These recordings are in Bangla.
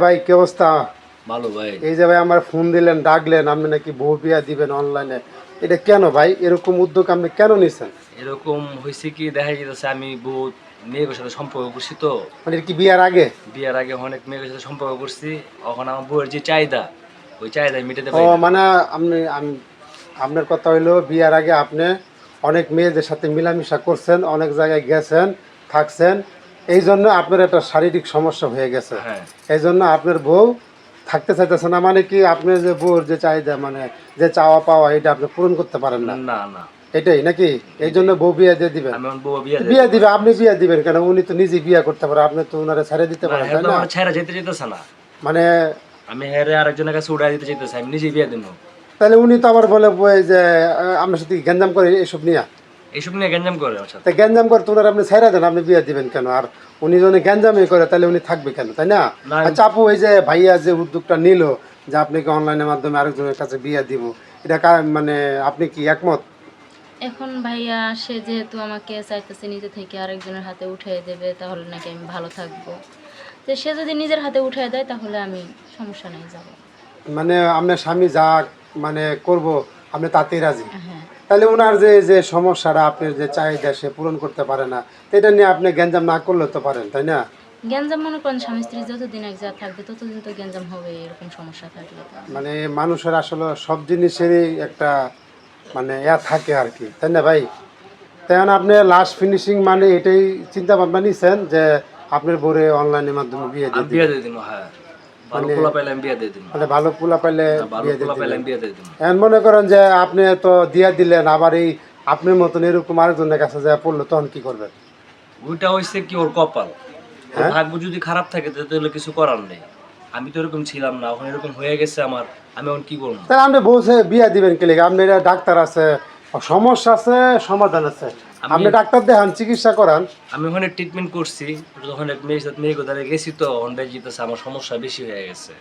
ভাই কি অবস্থা? ভালো ভাই। এই যে ভাই আমার ফোন দিলেন ডাকলেন আপনি নাকি বউ বিয়া দিবেন অনলাইনে এটা কেন ভাই? এরকম উদ্যোগ আপনি কেন নিছেন? এরকম হয়েছে কি দেখা যেতেছে আমি বহুত মেয়ের সাথে সম্পর্ক করছি তো। মানে কি বিয়ার আগে? বিয়ের আগে অনেক মেয়ের সাথে সম্পর্ক করছি। এখন আমার বউয়ের যে চাহিদা ওই চাহিদা মিটাতে ও। মানে আপনি আম- আপনার কথা হইল বিয়ার আগে আপনি অনেক মেয়েদের সাথে মিলামিশা করছেন অনেক জায়গায় গেছেন থাকছেন। এই জন্য আপনার একটা শারীরিক সমস্যা হয়ে গেছে। হ্যাঁ। এই জন্য আপনার বউ থাকতে চাইতেছে না মানে কি আপনার যে বউর যে চাহিদা মানে যে চাওয়া পাওয়া এটা আপনি পূরণ করতে পারেন না। না না। এটাই নাকি? এই জন্য বউ বিয়া দিয়ে দিবেন। বিয়ে দিবে। আপনি বিয়া দিবেন কেন? উনি তো নিজে বিয়া করতে পারে আপনি তো ওনারে ছেড়ে দিতে পারেন তাই না? ছেড়া যেতে যেতেছে না। মানে আমি হেরে আরেকজনের কাছে উড়াই দিতে যেতেছি আমি নিজে বিয়ে দিব। তাহলে উনি তো আবার বলে যে আপনার সাথে গ্যাঞ্জাম করে এইসব নিয়ে? এইসব নিয়ে গ্যাঞ্জাম করে আমার সাথে তা গ্যাঞ্জাম করে তোনার আপনি ছেড়ে দেন আপনি বিয়া দিবেন কেন? আর উনি যদি গ্যাঞ্জামই করে তাহলে উনি থাকবে কেন তাই না? আচ্ছা আপু এই যে ভাইয়া যে উদ্যোগটা নিল যে আপনাকে অনলাইনের মাধ্যমে আরেকজনের কাছে বিয়া দিব এটা মানে আপনি কি একমত? এখন ভাইয়া সে যেহেতু আমাকে চাইতেছে নিজে থেকে আরেকজনের হাতে উঠিয়ে দেবে তাহলে নাকি আমি ভালো থাকব। তো সে যদি নিজের হাতে উঠিয়ে দেয় তাহলে আমি সমস্যা নেই যাব। মানে আপনার স্বামী যা মানে করব আপনি তাতেই রাজি। হ্যাঁ তাহলে ওনার যে যে সমস্যাটা আপনার যে চাহিদা সে পূরণ করতে পারে না এটা নিয়ে আপনি গ্যাঞ্জাম না করলে তো পারেন তাই না? গ্যাঞ্জাম মনে করেন স্বামী স্ত্রী যতদিন এক জায়গা থাকবে ততদিন তো গ্যাঞ্জাম হবে এরকম সমস্যা থাকলে মানে মানুষের আসলে সব জিনিসেরই একটা মানে ইয়া থাকে আর কি তাই না ভাই? তেমন আপনি লাস্ট ফিনিশিং মানে এটাই চিন্তা ভাবনা নিছেন যে আপনার বোরে অনলাইনের মাধ্যমে বিয়ে দিয়ে দিব হ্যাঁ। ভালো খোলা পাইলে আমি বিয়ে দিয়ে দিব মানে ভালো পোলা পাইলে ভালো বিয়ে দিয়ে খোলা পাইলে আমি বিয়ে দিয়ে দিব এখন মনে করেন যে আপনি তো দিয়া দিলেন আবার এই আপনার মতন এরকম আরেকজনের কাছে যা পড়ল তখন কি করবেন? ওইটা হয়েছে কি ওর কপাল। হ্যাঁ? ভাগ্য যদি খারাপ থাকে তাহলে কিছু করার নেই। আমি তো এরকম ছিলাম না এখন এরকম হয়ে গেছে আমার আমি এখন কি করব? তাহলে আপনি বলছে বিয়া দিবেন কে লেগে? আপনার ডাক্তার আছে সমস্যা আছে সমাধান আছে। আপনি ডাক্তার দেখান চিকিৎসা করান। আমি ওখানে ট্রিটমেন্ট করছি যখন এক সাথে মেয়ে কোথায় গেছি তো অন্ডায় জিতেছে আমার সমস্যা বেশি হয়ে গেছে।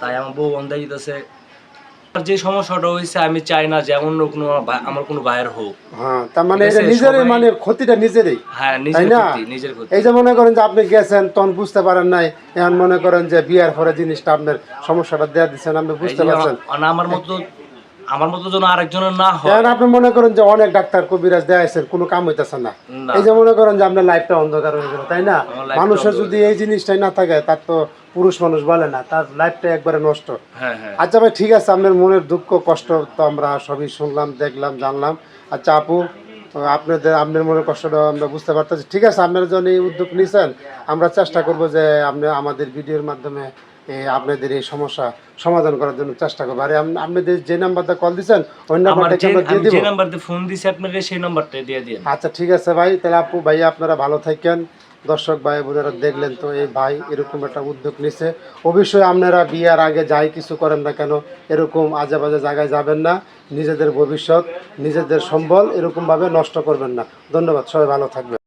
তাই আমার বউ অন্ডায় জিতেছে। আর যে সমস্যাটা হয়েছে আমি চাই না যে অন্য কোনো আমার কোনো ভাইয়ের হোক। হ্যাঁ তার মানে এটা নিজেরই মানে ক্ষতিটা নিজেরই। হ্যাঁ নিজের না? ক্ষতি নিজের ক্ষতি। এই যে মনে করেন যে আপনি গেছেন তখন বুঝতে পারেন নাই এখন মনে করেন যে বিয়ার পরে জিনিসটা আপনার সমস্যাটা দেয়া দিচ্ছেন আপনি বুঝতে পারছেন। আমার মতো আমার মতো যেন আরেকজনের না হয়। এখন আপনি মনে করেন যে অনেক ডাক্তার কবিরাজ দেয়াইছেন কোনো কাম হইতেছে না। এই যে মনে করেন যে আপনার লাইফটা অন্ধকার হয়ে গেল তাই না? মানুষের যদি এই জিনিসটাই না থাকে তার তো পুরুষ মানুষ বলে না তার লাইফটা একবারে নষ্ট। হ্যাঁ হ্যাঁ। আচ্ছা ভাই ঠিক আছে আপনার মনের দুঃখ কষ্ট তো আমরা সবই শুনলাম দেখলাম জানলাম। আচ্ছা আপু আপনাদের আপনার মনের কষ্টটা আমরা বুঝতে পারতেছি। ঠিক আছে আপনারা জন্য এই উদ্যোগ নিয়েছেন আমরা চেষ্টা করব যে আপনি আমাদের ভিডিওর মাধ্যমে এই আপনাদের এই সমস্যা সমাধান করার জন্য চেষ্টা করব। আর আপনাদের যে নাম্বারটা কল দিচ্ছেন ওই নাম্বারটা আমরা দিয়ে দিব? যে নাম্বারতে ফোন দিছি আপনাকে সেই নাম্বারটা দিয়ে দিন আচ্ছা ঠিক আছে ভাই তাহলে আপু ভাই আপনারা ভালো থাকেন। দর্শক ভাই বোনেরা দেখলেন তো এই ভাই এরকম একটা উদ্যোগ নিছে। অবশ্যই আপনারা বিয়ার আগে যাই কিছু করেন না কেন, এরকম আজে বাজে জায়গায় যাবেন না। নিজেদের ভবিষ্যৎ, নিজেদের সম্বল এরকমভাবে নষ্ট করবেন না। ধন্যবাদ, সবাই ভালো থাকবেন।